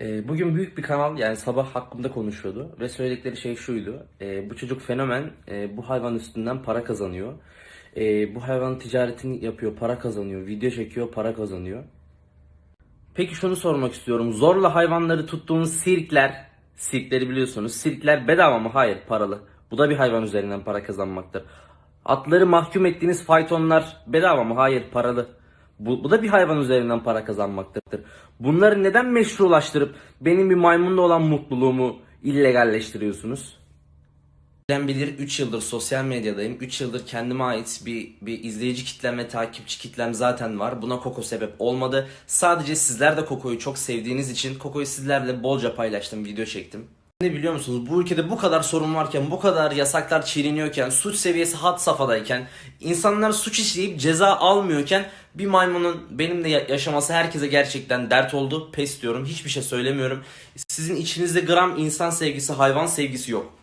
Ee, bugün büyük bir kanal yani sabah hakkında konuşuyordu ve söyledikleri şey şuydu. Ee, bu çocuk fenomen, e, bu hayvan üstünden para kazanıyor. Ee, bu hayvan ticaretini yapıyor, para kazanıyor, video çekiyor, para kazanıyor. Peki şunu sormak istiyorum. Zorla hayvanları tuttuğunuz sirkler, sirkleri biliyorsunuz. Sirkler bedava mı? Hayır, paralı. Bu da bir hayvan üzerinden para kazanmaktır. Atları mahkum ettiğiniz faytonlar bedava mı? Hayır, paralı. Bu, bu da bir hayvan üzerinden para kazanmaktır. Bunları neden meşrulaştırıp benim bir maymunla olan mutluluğumu illegalleştiriyorsunuz? Bilen bilir 3 yıldır sosyal medyadayım. 3 yıldır kendime ait bir, bir izleyici kitlem ve takipçi kitlem zaten var. Buna Koko sebep olmadı. Sadece sizler de Koko'yu çok sevdiğiniz için Koko'yu sizlerle bolca paylaştım, video çektim. Ne biliyor musunuz? Bu ülkede bu kadar sorun varken, bu kadar yasaklar çiğneniyorken, suç seviyesi had safhadayken, insanlar suç işleyip ceza almıyorken bir maymunun benimle ya- yaşaması herkese gerçekten dert oldu. Pes diyorum. Hiçbir şey söylemiyorum. Sizin içinizde gram insan sevgisi, hayvan sevgisi yok.